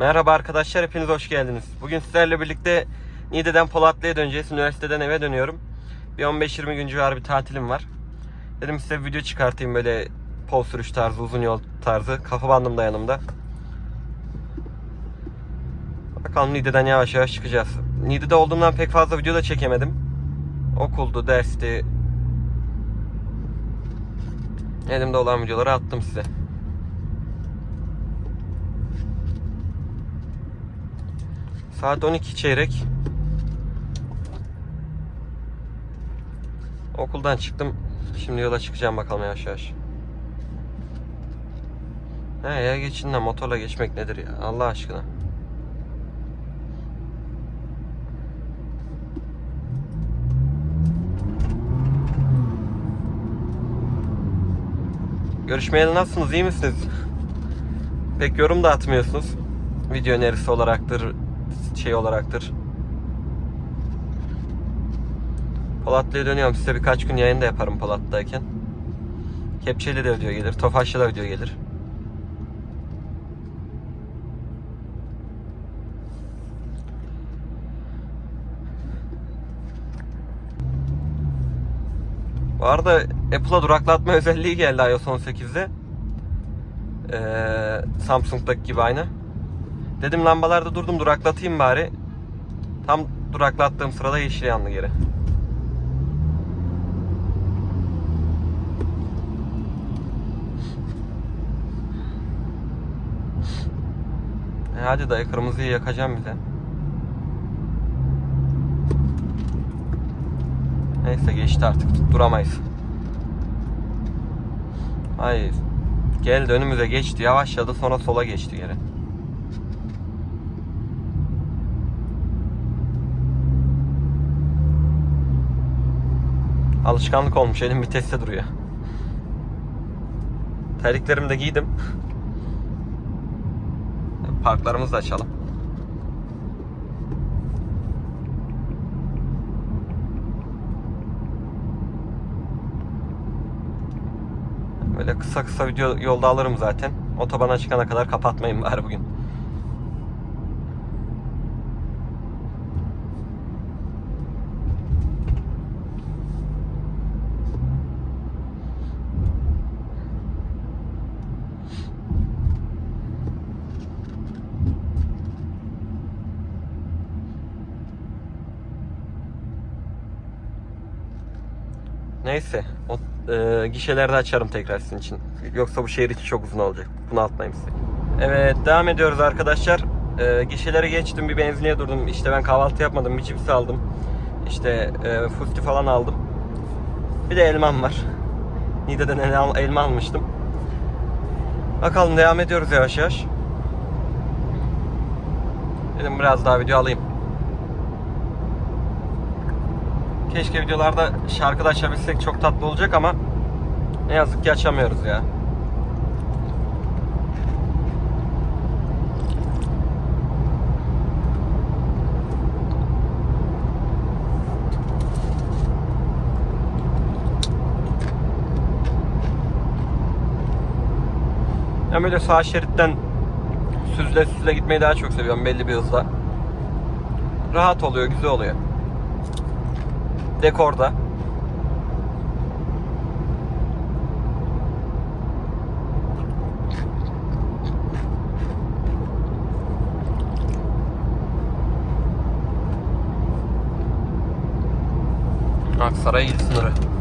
Merhaba arkadaşlar, hepiniz hoş geldiniz. Bugün sizlerle birlikte Niğde'den Polatlı'ya döneceğiz. Üniversiteden eve dönüyorum. Bir 15-20 gün civarı bir tatilim var. Dedim size video çıkartayım böyle pol sürüş tarzı, uzun yol tarzı. Kafa bandım da yanımda. Bakalım Niğde'den yavaş yavaş çıkacağız. Niğde'de olduğumdan pek fazla video da çekemedim. Okuldu, dersti. Elimde olan videoları attım size. Saat 12 çeyrek. Okuldan çıktım. Şimdi yola çıkacağım bakalım yavaş yavaş. He ya geçin de motorla geçmek nedir ya Allah aşkına. Görüşmeyeli nasılsınız iyi misiniz? Pek yorum da atmıyorsunuz. Video önerisi olaraktır, şey olaraktır. Polatlı'ya dönüyorum. Size birkaç gün yayın da yaparım Polatlı'dayken. Kepçeli de video gelir. Tofaş'ta da video gelir. Bu arada Apple'a duraklatma özelliği geldi iOS 18'de. Ee, Samsung'daki gibi aynı. Dedim lambalarda durdum duraklatayım bari. Tam duraklattığım sırada yeşil yandı geri. E hadi dayı kırmızıyı yakacağım bize. Neyse geçti artık duramayız. Hayır. Geldi önümüze geçti yavaşladı sonra sola geçti geri. Alışkanlık olmuş elim viteste duruyor. Terliklerimi de giydim. Parklarımızı da açalım. Böyle kısa kısa video yolda alırım zaten. Otobana çıkana kadar kapatmayın bari bugün. Neyse. O, e, gişelerde açarım tekrar sizin için. Yoksa bu şehir için çok uzun olacak. Bunu atmayayım size. Evet devam ediyoruz arkadaşlar. E, gişelere geçtim bir benzinliğe durdum. İşte ben kahvaltı yapmadım. Bir cips aldım. İşte e, fusti falan aldım. Bir de elmam var. Niğde'den elma, elma almıştım. Bakalım devam ediyoruz yavaş yavaş. Dedim biraz daha video alayım. Keşke videolarda şarkı da açabilsek çok tatlı olacak ama ne yazık ki açamıyoruz ya. Ben böyle sağ şeritten süzle süzle gitmeyi daha çok seviyorum belli bir hızla. Rahat oluyor, güzel oluyor dekorda. Aksaray il sınırı.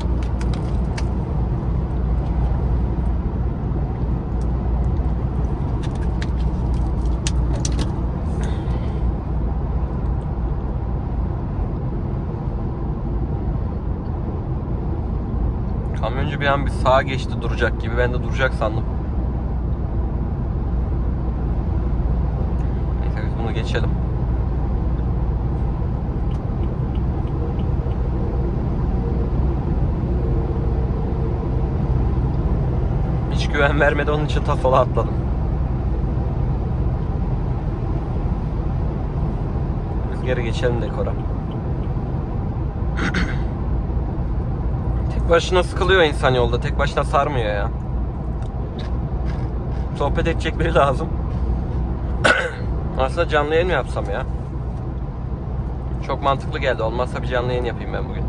Bir an bir sağa geçti duracak gibi. Ben de duracak sandım. Neyse biz bunu geçelim. Hiç güven vermedi onun için ta sola atladım. Biz geri geçelim dekora. Başına sıkılıyor insan yolda. Tek başına sarmıyor ya. Sohbet edecek biri lazım. Aslında canlı yayın mı yapsam ya? Çok mantıklı geldi. Olmazsa bir canlı yayın yapayım ben bugün.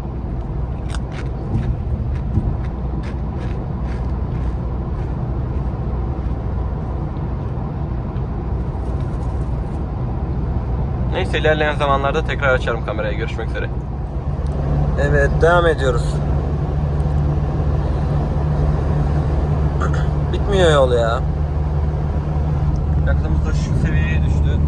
Neyse ilerleyen zamanlarda tekrar açarım kamerayı. Görüşmek üzere. Evet devam ediyoruz. Bitmiyor yol ya. Yakıtımız da şu seviyeye düştü.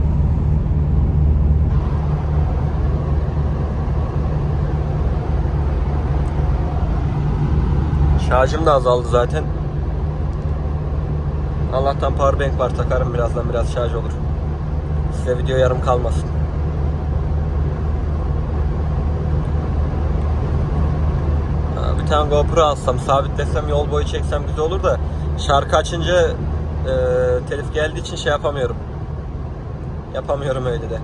Şarjım da azaldı zaten. Allah'tan powerbank var takarım birazdan biraz şarj olur. Size video yarım kalmasın. Ha, Bir tane GoPro alsam, sabitlesem, yol boyu çeksem güzel olur da şarkı açınca e, telif geldiği için şey yapamıyorum. Yapamıyorum öyle de.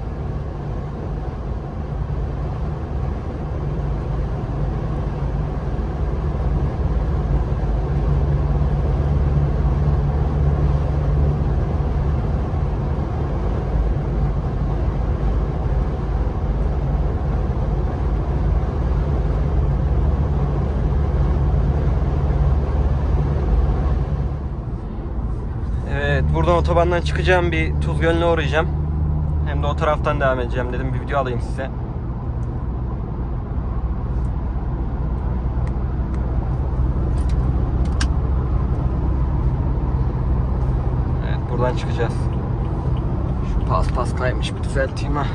Evet, buradan otobandan çıkacağım bir Tuz Gölü'ne uğrayacağım. Hem de o taraftan devam edeceğim dedim bir video alayım size. Evet, buradan çıkacağız. Şu pas pas kaymış bir düzelteyim ha.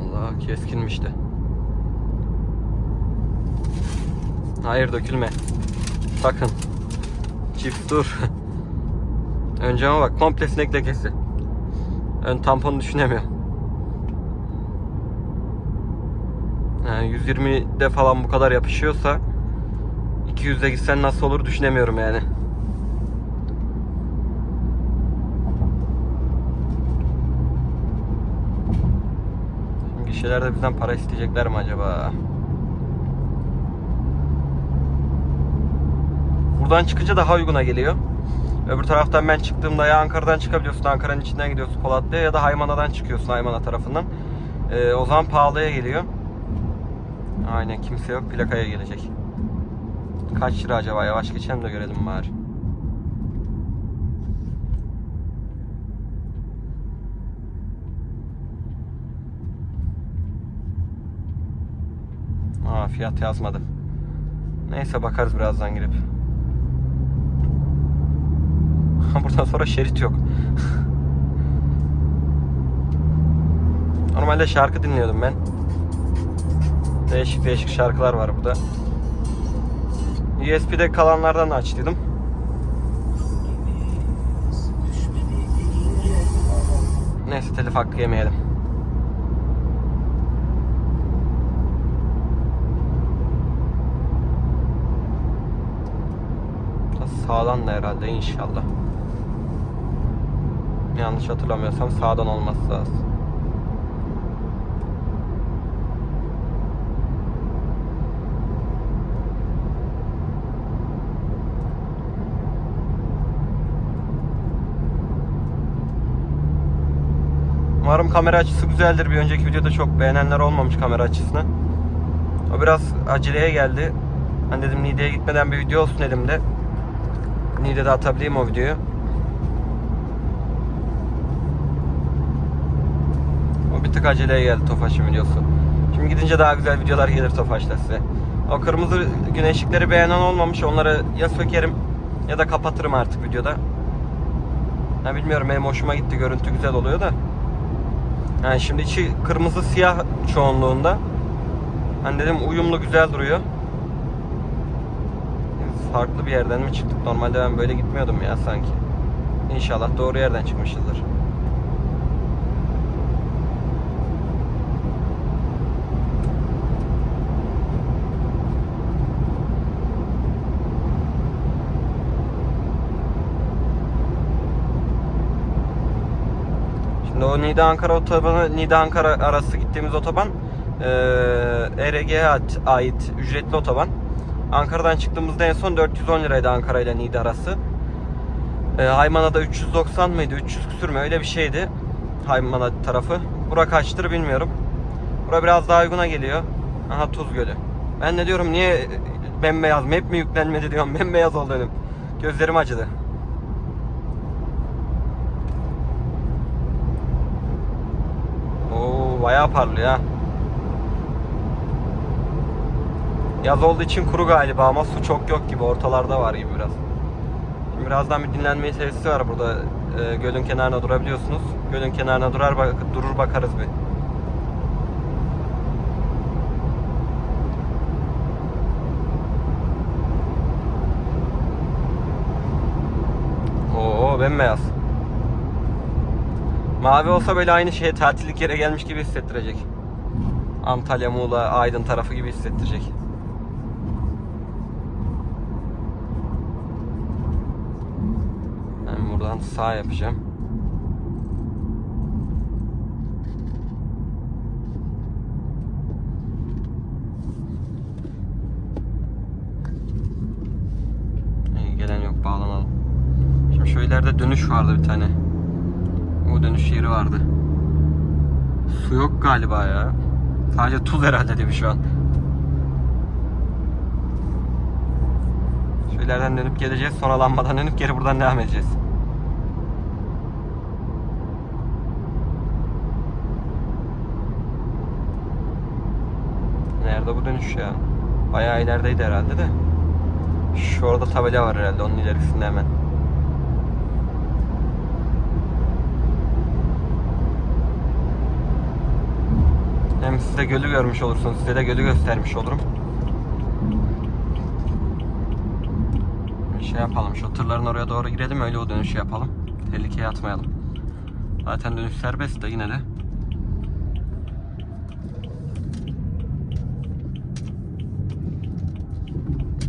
Allah keskinmiş de. Hayır dökülme. Sakın. Çift dur. Önce ama bak komple sinek lekesi. Ön tamponu düşünemiyor. Yani 120'de falan bu kadar yapışıyorsa 200'de gitsen nasıl olur düşünemiyorum yani. Şimdi gişelerde bizden para isteyecekler mi acaba? Buradan çıkınca daha uyguna geliyor. Öbür taraftan ben çıktığımda ya Ankara'dan çıkabiliyorsun, Ankara'nın içinden gidiyorsun Polatlı'ya ya da Haymana'dan çıkıyorsun Haymana tarafından. Ee, o zaman pahalıya geliyor. Aynen kimse yok plakaya gelecek. Kaç lira acaba yavaş geçelim de görelim bari. Fiyat yazmadı. Neyse bakarız birazdan girip. Buradan sonra şerit yok. Normalde şarkı dinliyordum ben. Değişik değişik şarkılar var burada. USB'de kalanlardan açtıydım. Neyse telif hakkı yemeyelim. Sağdan da herhalde inşallah. Yanlış hatırlamıyorsam sağdan olması lazım. Umarım kamera açısı güzeldir. Bir önceki videoda çok beğenenler olmamış kamera açısını. O biraz aceleye geldi. Ben dedim Niğde'ye gitmeden bir video olsun elimde. Niğde'de atabileyim o videoyu. O bir tık aceleye geldi Tofaş'ın videosu. Şimdi gidince daha güzel videolar gelir Tofaş'ta size. O kırmızı güneşlikleri beğenen olmamış. Onları ya sökerim ya da kapatırım artık videoda. Ya bilmiyorum benim hoşuma gitti. Görüntü güzel oluyor da. Yani şimdi içi kırmızı siyah çoğunluğunda. Hani dedim uyumlu güzel duruyor. Farklı bir yerden mi çıktık? Normalde ben böyle gitmiyordum ya sanki. İnşallah doğru yerden çıkmışızdır. Şimdi o Niğde Ankara otobanı, Niğde Ankara arası gittiğimiz otoban eee ERG'ye ait ücretli otoban. Ankara'dan çıktığımızda en son 410 liraydı Ankara ile Niğde arası. Eee Haymana'da 390 mıydı? 300 küsür mü? Öyle bir şeydi. Haymana tarafı. Bura kaçtır bilmiyorum. Bura biraz daha uyguna geliyor. Aha Tuz Gölü. Ben de diyorum niye bembeyaz map mi yüklenmedi diyorum. Bembeyaz oldu önüm. Gözlerim acıdı. Oo bayağı parlıyor ha. Yaz olduğu için kuru galiba ama su çok yok gibi ortalarda var gibi biraz. Birazdan bir dinlenme tesisi var burada. Ee, gölün kenarına durabiliyorsunuz. Gölün kenarına durar bak durur bakarız bir. Oo bembeyaz. Mavi olsa böyle aynı şeye tatillik yere gelmiş gibi hissettirecek. Antalya, Muğla, Aydın tarafı gibi hissettirecek. Ben buradan sağ yapacağım. İyi, gelen yok bağlanalım. Şimdi şu ileride dönüş vardı bir tane. O dönüş yeri vardı. Su yok galiba ya. Sadece tuz herhalde değil şu an? Şu dönüp geleceğiz. Sonra lambadan dönüp geri buradan devam edeceğiz. Nerede bu dönüş ya? Bayağı ilerideydi herhalde de. Şu orada tabela var herhalde onun ilerisinde hemen. Hem siz de gölü görmüş olursunuz. Size de gölü göstermiş olurum. Şey yapalım. Şu tırların oraya doğru girelim. Öyle o dönüşü yapalım. Tehlikeye atmayalım. Zaten dönüş serbest de yine de.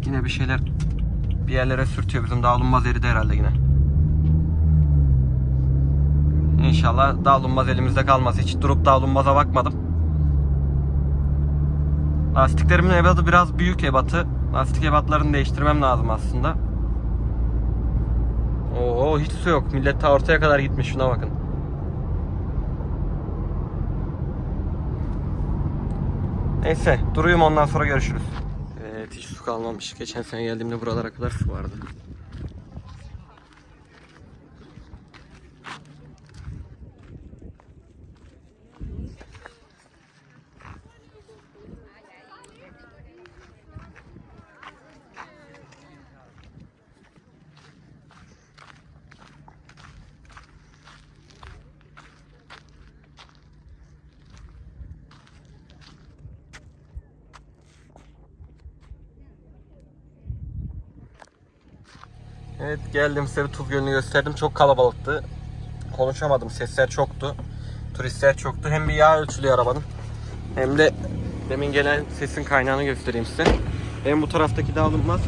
Yine bir şeyler bir yerlere sürtüyor. Bizim dağılınmaz eridi herhalde yine. İnşallah dağılınmaz elimizde kalmaz. Hiç durup dağılınmaza bakmadım. Lastiklerimin ebatı biraz büyük ebatı. Lastik ebatlarını değiştirmem lazım aslında. Oo hiç su yok. Millet ta ortaya kadar gitmiş. Şuna bakın. Neyse duruyum ondan sonra görüşürüz. Evet hiç su kalmamış. Geçen sene geldiğimde buralara kadar su vardı. Evet geldim size bir Tuz Gölü'nü gösterdim. Çok kalabalıktı. Konuşamadım. Sesler çoktu. Turistler çoktu. Hem bir yağ ölçülüyor arabanın. Hem de demin gelen sesin kaynağını göstereyim size. Hem bu taraftaki dağılınmaz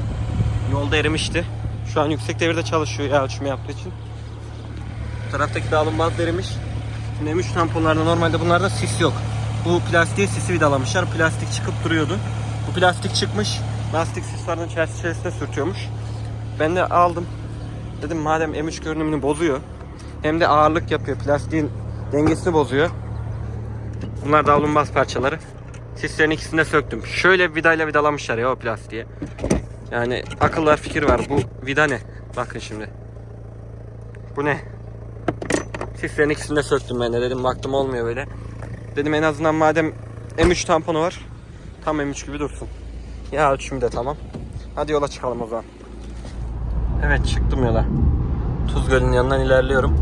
yolda erimişti. Şu an yüksek devirde çalışıyor yağ ölçümü yaptığı için. Bu taraftaki dağılınmaz erimiş. Şimdi M3 tamponlarda normalde bunlarda sis yok. Bu plastiğe sisi vidalamışlar. Plastik çıkıp duruyordu. Bu plastik çıkmış. Lastik sislerin içerisine sürtüyormuş. Ben de aldım. Dedim madem M3 görünümünü bozuyor. Hem de ağırlık yapıyor. Plastiğin dengesini bozuyor. Bunlar davlumbaz parçaları. Sislerin ikisini de söktüm. Şöyle vidayla vidalamışlar ya o plastiğe. Yani akıllar fikir var. Bu vida ne? Bakın şimdi. Bu ne? Sislerin ikisini de söktüm ben de dedim. Baktım olmuyor böyle. Dedim en azından madem M3 tamponu var. Tam M3 gibi dursun. Ya ölçümü de tamam. Hadi yola çıkalım o zaman. Evet çıktım yola. Tuz Gölü'nün yanından ilerliyorum.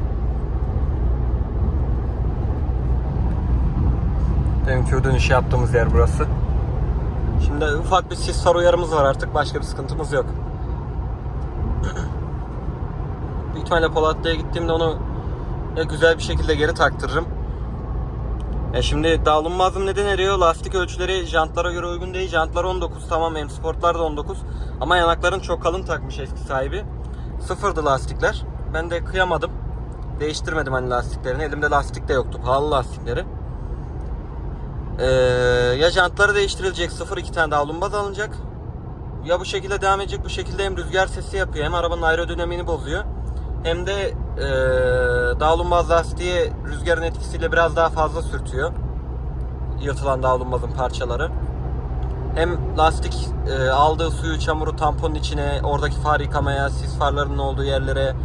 Deminki dönüşü yaptığımız yer burası. Şimdi ufak bir sis sar uyarımız var artık. Başka bir sıkıntımız yok. Büyük ihtimalle Polatlı'ya gittiğimde onu güzel bir şekilde geri taktırırım. E şimdi dağılınmazım neden eriyor? Lastik ölçüleri jantlara göre uygun değil. Jantlar 19 tamam M Sportlar da 19. Ama yanakların çok kalın takmış eski sahibi. Sıfırdı lastikler. Ben de kıyamadım. Değiştirmedim hani lastiklerini. Elimde lastik de yoktu. Pahalı lastikleri. Ee, ya jantları değiştirilecek. 0-2 tane daha lumbaz alınacak. Ya bu şekilde devam edecek. Bu şekilde hem rüzgar sesi yapıyor hem arabanın aerodinamiğini bozuyor. Hem de ee, dağılmaz lastiği rüzgarın etkisiyle biraz daha fazla sürtüyor. Yırtılan dağılmazın parçaları. Hem lastik e, aldığı suyu, çamuru tamponun içine, oradaki far yıkamaya, sis farlarının olduğu yerlere,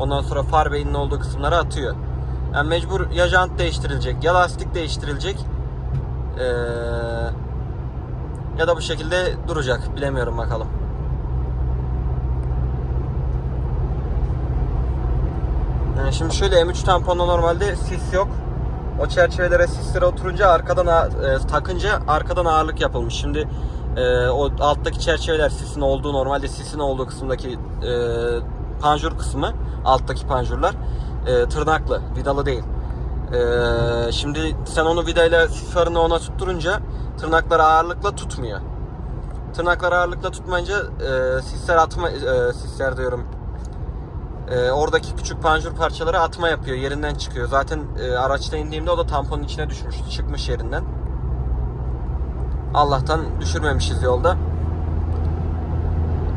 ondan sonra far beynin olduğu kısımlara atıyor. Yani mecbur ya jant değiştirilecek, ya lastik değiştirilecek. Ee, ya da bu şekilde duracak. Bilemiyorum bakalım. Yani şimdi şöyle M3 tamponda normalde sis yok. O çerçevelere sislere oturunca arkadan e, takınca arkadan ağırlık yapılmış. Şimdi e, o alttaki çerçeveler sisin olduğu normalde sisin olduğu kısımdaki e, panjur kısmı alttaki panjurlar e, tırnaklı vidalı değil. E, şimdi sen onu vidayla sis farını ona tutturunca tırnaklar ağırlıkla tutmuyor. Tırnaklar ağırlıkla tutmayınca e, sisler atma e, sisler diyorum e, oradaki küçük panjur parçaları atma yapıyor. Yerinden çıkıyor. Zaten e, araçta indiğimde o da tamponun içine düşmüştü. Çıkmış yerinden. Allah'tan düşürmemişiz yolda.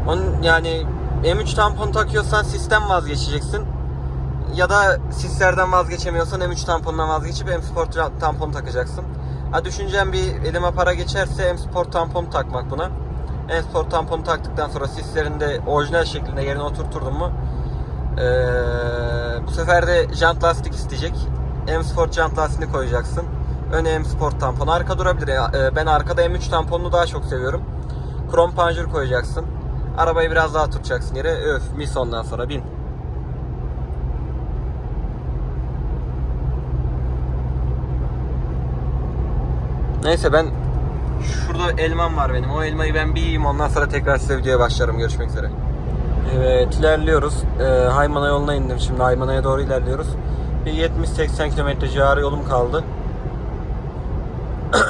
Onun yani M3 tampon takıyorsan sistem vazgeçeceksin. Ya da sislerden vazgeçemiyorsan M3 tamponundan vazgeçip M Sport tampon takacaksın. Ha düşüncem bir elime para geçerse M Sport tampon takmak buna. M Sport tamponu taktıktan sonra sislerini de orijinal şeklinde yerine oturturdum mu ee, bu sefer de jant lastik isteyecek. M Sport jant lastiğini koyacaksın. Öne M Sport tamponu. Arka durabilir. Ee, ben arkada M3 tamponunu daha çok seviyorum. Krom panjur koyacaksın. Arabayı biraz daha tutacaksın yere. Öf mis ondan sonra bin. Neyse ben şurada elmam var benim. O elmayı ben bir yiyeyim ondan sonra tekrar size videoya başlarım. Görüşmek üzere. Evet ilerliyoruz. Ee, Haymana yoluna indim şimdi. Haymana'ya doğru ilerliyoruz. Bir 70-80 kilometre civarı yolum kaldı.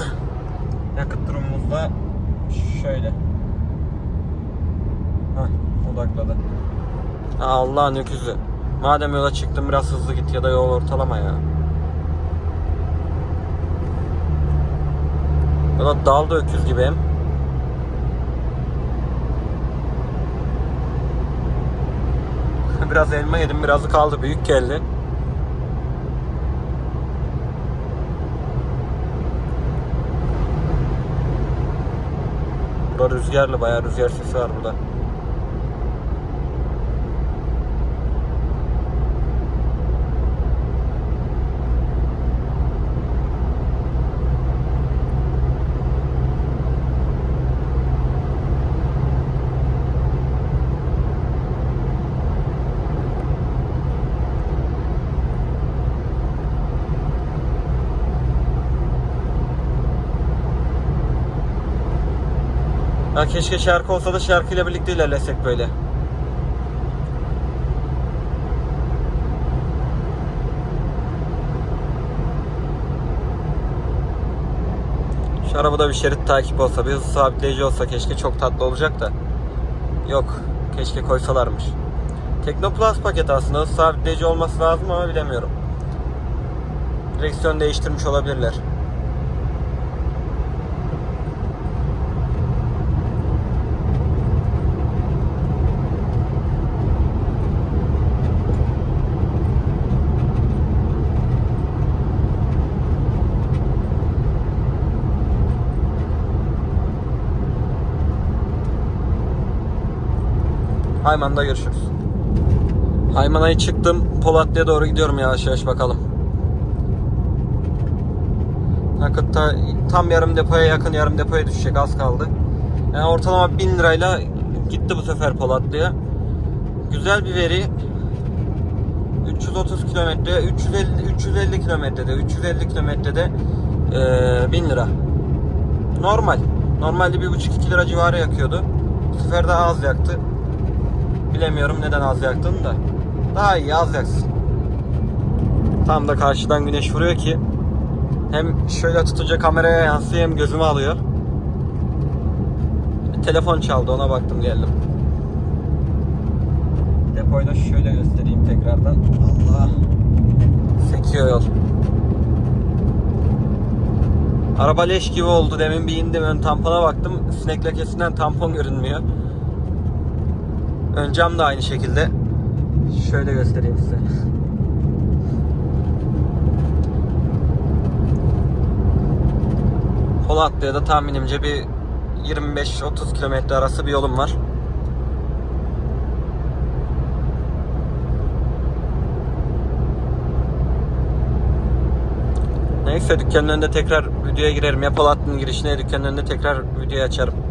Yakıt durumumuz da şöyle. Hah odakladı. Allah'ın öküzü. Madem yola çıktım biraz hızlı git ya da yol ortalama ya. Ya da daldı öküz gibi hem. Biraz elma yedim, birazı kaldı. Büyük geldi. Burada rüzgarlı, bayağı rüzgar sesi var burada. Ya keşke şarkı olsa da şarkıyla birlikte ilerlesek böyle. Şu arabada bir şerit takip olsa, bir hız sabitleyici olsa keşke çok tatlı olacak da. Yok, keşke koysalarmış. Teknoplus paket aslında hız sabitleyici olması lazım ama bilemiyorum. Direksiyon değiştirmiş olabilirler. Hayman'da görüşürüz. Haymana'yı çıktım. Polatlı'ya doğru gidiyorum yavaş yavaş bakalım. Yakıtta tam yarım depoya yakın yarım depoya düşecek az kaldı. Yani ortalama 1000 lirayla gitti bu sefer Polatlı'ya. Güzel bir veri. 330 kilometre, 350 350 kilometrede, 350 kilometrede eee 1000 lira. Normal. Normalde 1,5-2 lira civarı yakıyordu. Bu sefer daha az yaktı. Bilemiyorum neden az yaktığını da. Daha iyi az yaksın. Tam da karşıdan güneş vuruyor ki hem şöyle tutunca kameraya yansıyor hem gözümü alıyor. Bir telefon çaldı ona baktım geldim. Depoyu da şöyle göstereyim tekrardan. Allah. akıyor yol. Araba leş gibi oldu. Demin bir indim ön tampona baktım. Sinek lekesinden tampon görünmüyor. Ön cam da aynı şekilde. Şöyle göstereyim size. Polatlı'ya da tahminimce bir 25-30 kilometre arası bir yolum var. Neyse dükkanın önünde tekrar videoya girerim. Ya Polatlı'nın girişine dükkanın önünde tekrar videoyu açarım.